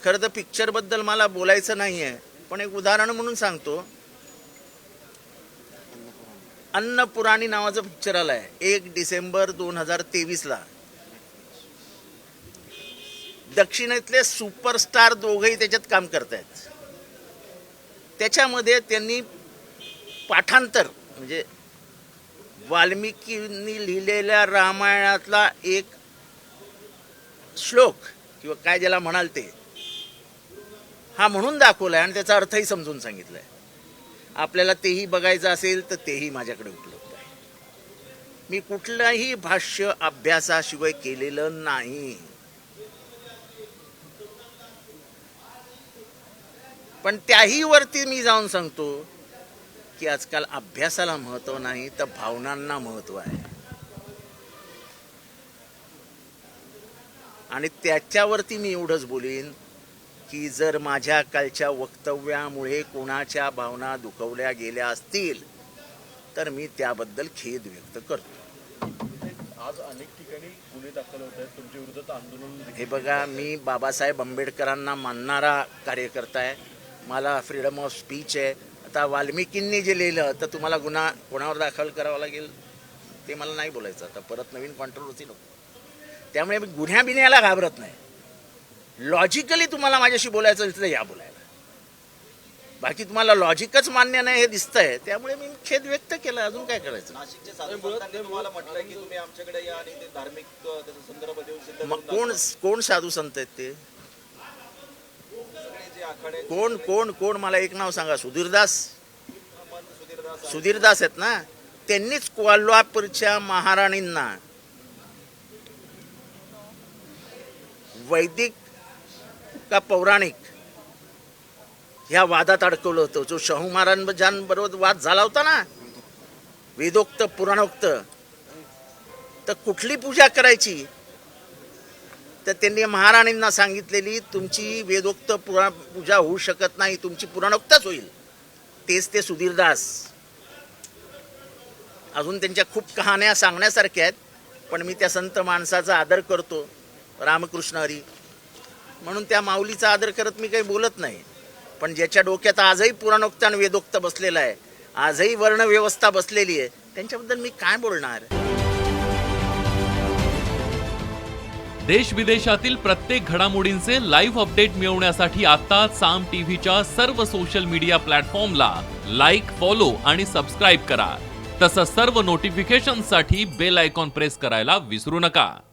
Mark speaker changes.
Speaker 1: खरं तर पिक्चरबद्दल मला बोलायचं नाही आहे पण एक उदाहरण म्हणून सांगतो. अन्नपुराणी नावाचं पिक्चर आलाय एक डिसेंबर दोन हजार तेवीसला. दक्षिणेतले सुपरस्टार दोघंही त्याच्यात काम करतायत. त्याच्यामध्ये त्यांनी पाठांतर म्हणजे वाल्मिकींनी लिहिलेल्या रामायणातला एक श्लोक किंवा काय ज्याला म्हणाल ते हा म्हणून दाखवलाय आणि त्याचा अर्थही समजून सांगितलाय. आपल्याला तेही बघायचं असेल तर तेही माझ्याकडे उपलब्ध आहे. मी कुठलंही भाष्य अभ्यासाशिवाय केलेलं नाही. पण त्याही वरती मी जाऊन सांगतो की आजकाल अभ्यासाला महत्त्व नाही तर भावनांना महत्त्व आहे. आणि त्याच्यावरती मी एवढंच बोलीन की जर माझ्या कालच्या वक्तव्यामुळे कोणाच्या भावना दुखवल्या गेल्या असतील तर मी त्याबद्दल खेद व्यक्त करतो.
Speaker 2: आज अनेक ठिकाणी गुन्हे दाखल होत आहेत. तुमच्या विरोधात आंदोलन
Speaker 1: हे बघा मी बाबासाहेब आंबेडकरांना मानणारा कार्यकर्ता आहे. मला फ्रीडम ऑफ स्पीच आहे. आता वाल्मिकींनी जे लिहिलं तर तुम्हाला गुन्हा कोणावर दाखल करावा लागेल? ते मला नाही बोलायचं. आता परत नवीन कॉन्ट्रोवर्सी नको. त्यामुळे मी गुन्ह्या बिन्ह्याला घाबरत नाही. लॉजिकली तुम्हाला माझ्याशी बोलायचं तर या बोलायला. बाकी तुम्हाला लॉजिकच मान्य नाही हे दिसतंय. त्यामुळे मी खेद व्यक्त केला. अजून काय करायचं? कोण कोण साधू संत आहेत ते? कोण कोण कोण? मला एक नाव सांगा.
Speaker 3: सुधीरदास.
Speaker 1: सुधीरदास आहेत ना? त्यांनीच कोल्हापूरच्या महाराणींना वैदिक का पौराणिक. ह्या वादात अडकवलं होतं. जो शाहू महाराजांबरोबर वाद झाला होता ना वेदोक्त पुराणोक्त तर कुठली पूजा करायची? तर त्यांनी महाराणींना सांगितलेली तुमची वेदोक्त पुरा पूजा होऊ शकत नाही तुमची पुराणोक्तच होईल. तेच ते सुधीरदास अजून त्यांच्या खूप कहाण्या सांगण्यासारख्या आहेत पण मी त्या संत माणसाचा आदर करतो. रामकृष्ण हरी. म्हणून त्या माऊलीचा आदर करत मी काही बोलत नाही. पण ज्याच्या डोक्यात आजही पुराणोक्त आणि वेदोक्त बसलेला आहे आजही वर्णव्यवस्था बसलेली आहे त्यांच्याबद्दल मी काय बोलणार?
Speaker 4: देश विदेशातील प्रत्येक घडामोडींचे लाईव्ह अपडेट मिळवण्यासाठी आता साम टीव्हीच्या सर्व सोशल मीडिया प्लॅटफॉर्मला लाईक फॉलो आणि सबस्क्राईब करा. तसंच सर्व नोटिफिकेशनसाठी बेल आयकॉन प्रेस करायला विसरू नका.